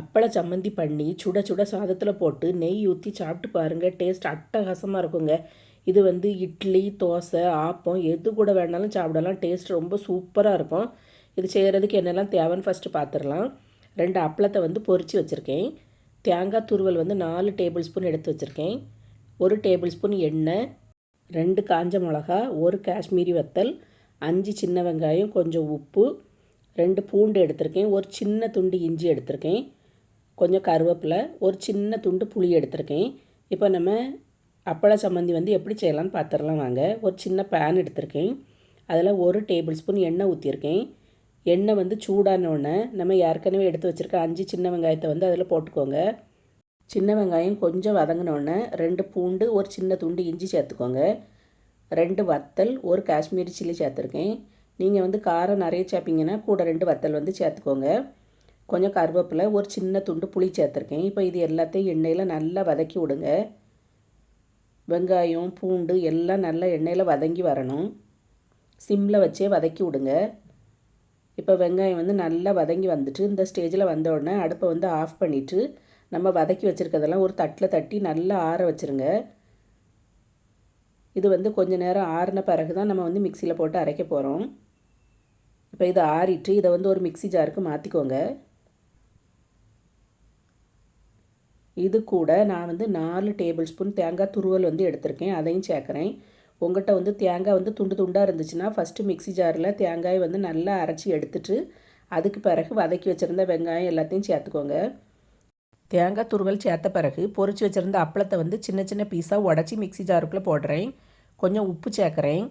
அப்பள சம்மந்தி பண்ணி சுட சுட சாதத்தில் போட்டு நெய் ஊற்றி சாப்பிட்டு பாருங்கள் டேஸ்ட் அட்டகாசமாக இருக்குங்க. இது வந்து இட்லி தோசை ஆப்பம் எது கூட வேணாலும் சாப்பிடலாம். டேஸ்ட் ரொம்ப சூப்பராக இருக்கும். இது செய்கிறதுக்கு என்னெல்லாம் தேவைன்னு ஃபஸ்ட்டு பார்த்துடலாம் ரெண்டு அப்பளத்தை வந்து பொறிச்சு வச்சுருக்கேன். தேங்காய் துருவல் வந்து நாலு டேபிள் ஸ்பூன் எடுத்து வச்சுருக்கேன். ஒரு டேபிள் ஸ்பூன் எண்ணெய் ரெண்டு காஞ்ச மிளகா ஒரு காஷ்மீரி வத்தல் அஞ்சு சின்ன வெங்காயம் கொஞ்சம் உப்பு ரெண்டு பூண்டு எடுத்திருக்கேன். ஒரு சின்ன துண்டு இஞ்சி எடுத்திருக்கேன். கொஞ்சம் கருவேப்பிலை ஒரு சின்ன துண்டு புளி எடுத்திருக்கேன். இப்போ நம்ம அப்பள சம்மந்தி வந்து எப்படி செய்யலாம்னு பார்த்துடலாம் வாங்க. ஒரு சின்ன பேன் எடுத்திருக்கேன். அதில் ஒரு டேபிள் ஸ்பூன் எண்ணெய் ஊற்றிருக்கேன் எண்ணெய் வந்து சூடானோடனே நம்ம ஏற்கனவே எடுத்து வச்சுருக்க அஞ்சு சின்ன வெங்காயத்தை வந்து அதில் போட்டுக்கோங்க. சின்ன வெங்காயம் கொஞ்சம் வதங்கினோடனே ரெண்டு பூண்டு ஒரு சின்ன துண்டு இஞ்சி சேர்த்துக்கோங்க. ரெண்டு வத்தல் ஒரு காஷ்மீரி சில்லி சேர்த்துருக்கேன். நீங்கள் வந்து காரம் நிறைய சேர்ப்பீங்கன்னா கூட ரெண்டு வத்தல் வந்து சேர்த்துக்கோங்க. கொஞ்சம் கருவேப்பிலை ஒரு சின்ன துண்டு புளி சேர்த்துருக்கேன். இப்போ இது எல்லாத்தையும் எண்ணெயில் நல்லா வதக்கி விடுங்க. வெங்காயம் பூண்டு எல்லாம் நல்லா எண்ணெயில் வதங்கி வரணும். சிம்மில் வச்சே வதக்கி விடுங்க. இப்போ வெங்காயம் வந்து நல்லா வதங்கி வந்துட்டு இந்த ஸ்டேஜில் வந்த உடனே அடுப்பை வந்து ஆஃப் பண்ணிவிட்டு நம்ம வதக்கி வச்சுருக்கதெல்லாம் ஒரு தட்டில் தட்டி நல்லா ஆற வச்சுருங்க. இது வந்து கொஞ்ச நேரம் ஆறின பிறகு தான் நம்ம வந்து மிக்சியில் போட்டு அரைக்க போகிறோம் இப்போ இதை ஆறிட்டு இதை வந்து ஒரு மிக்சி ஜாருக்கு மாற்றிக்கோங்க இது கூட நான் வந்து நாலு டேபிள் ஸ்பூன் தேங்காய் துருவல் வந்து எடுத்திருக்கேன். அதையும் சேர்க்குறேன். உங்கள்கிட்ட வந்து தேங்காய் வந்து துண்டு துண்டாக இருந்துச்சுன்னா ஃபஸ்ட்டு மிக்சி ஜாரில் தேங்காயை வந்து நல்லா அரைச்சி எடுத்துட்டு அதுக்கு பிறகு வதக்கி வச்சுருந்த வெங்காயம் எல்லாத்தையும் சேர்த்துக்கோங்க. தேங்காய் துருவல் சேர்த்த பிறகு பொறிச்சு வச்சுருந்த அப்பளத்தை வந்து சின்ன சின்ன பீஸாக உடச்சி மிக்சி ஜாருக்குள்ளே போடுறேன். கொஞ்சம் உப்பு சேர்க்குறேன்.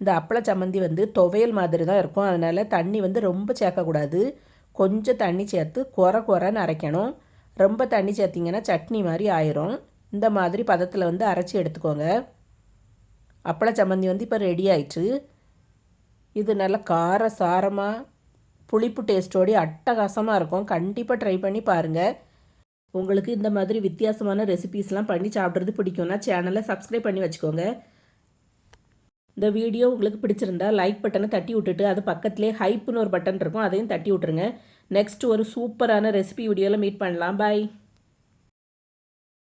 இந்த அப்பள சம்மந்தி வந்து துவையல் மாதிரி தான் இருக்கும். அதனால் தண்ணி வந்து ரொம்ப சேர்க்கக்கூடாது. கொஞ்சம் தண்ணி சேர்த்து குறை குறைன்னு அரைக்கணும். ரொம்ப தண்ணி சேர்த்திங்கன்னா சட்னி மாதிரி ஆயிரும். இந்த மாதிரி பதத்தில் வந்து அரைச்சி எடுத்துக்கோங்க. அப்பள சம்மந்தி வந்து இப்போ ரெடி ஆயிடுச்சு இது நல்லா கார சாரமாக புளிப்பு டேஸ்ட்டோடய அட்டகாசமாக இருக்கும். கண்டிப்பாக ட்ரை பண்ணி பாருங்கள் உங்களுக்கு இந்த மாதிரி வித்தியாசமான ரெசிபீஸ்லாம் பண்ணி சாப்பிட்றது பிடிக்கும்னா சேனலை சப்ஸ்கிரைப் பண்ணி வச்சுக்கோங்க. இந்த வீடியோ உங்களுக்கு பிடிச்சிருந்தா லைக் பட்டனை தட்டி விட்டுட்டு அது பக்கத்துலேயே ஹைப்புன்னு ஒரு பட்டன் இருக்கும் அதையும் தட்டி விட்ருங்க நெக்ஸ்ட் ஒரு சூப்பரான ரெசிபி வீடியோவில் மீட் பண்ணலாம். பாய்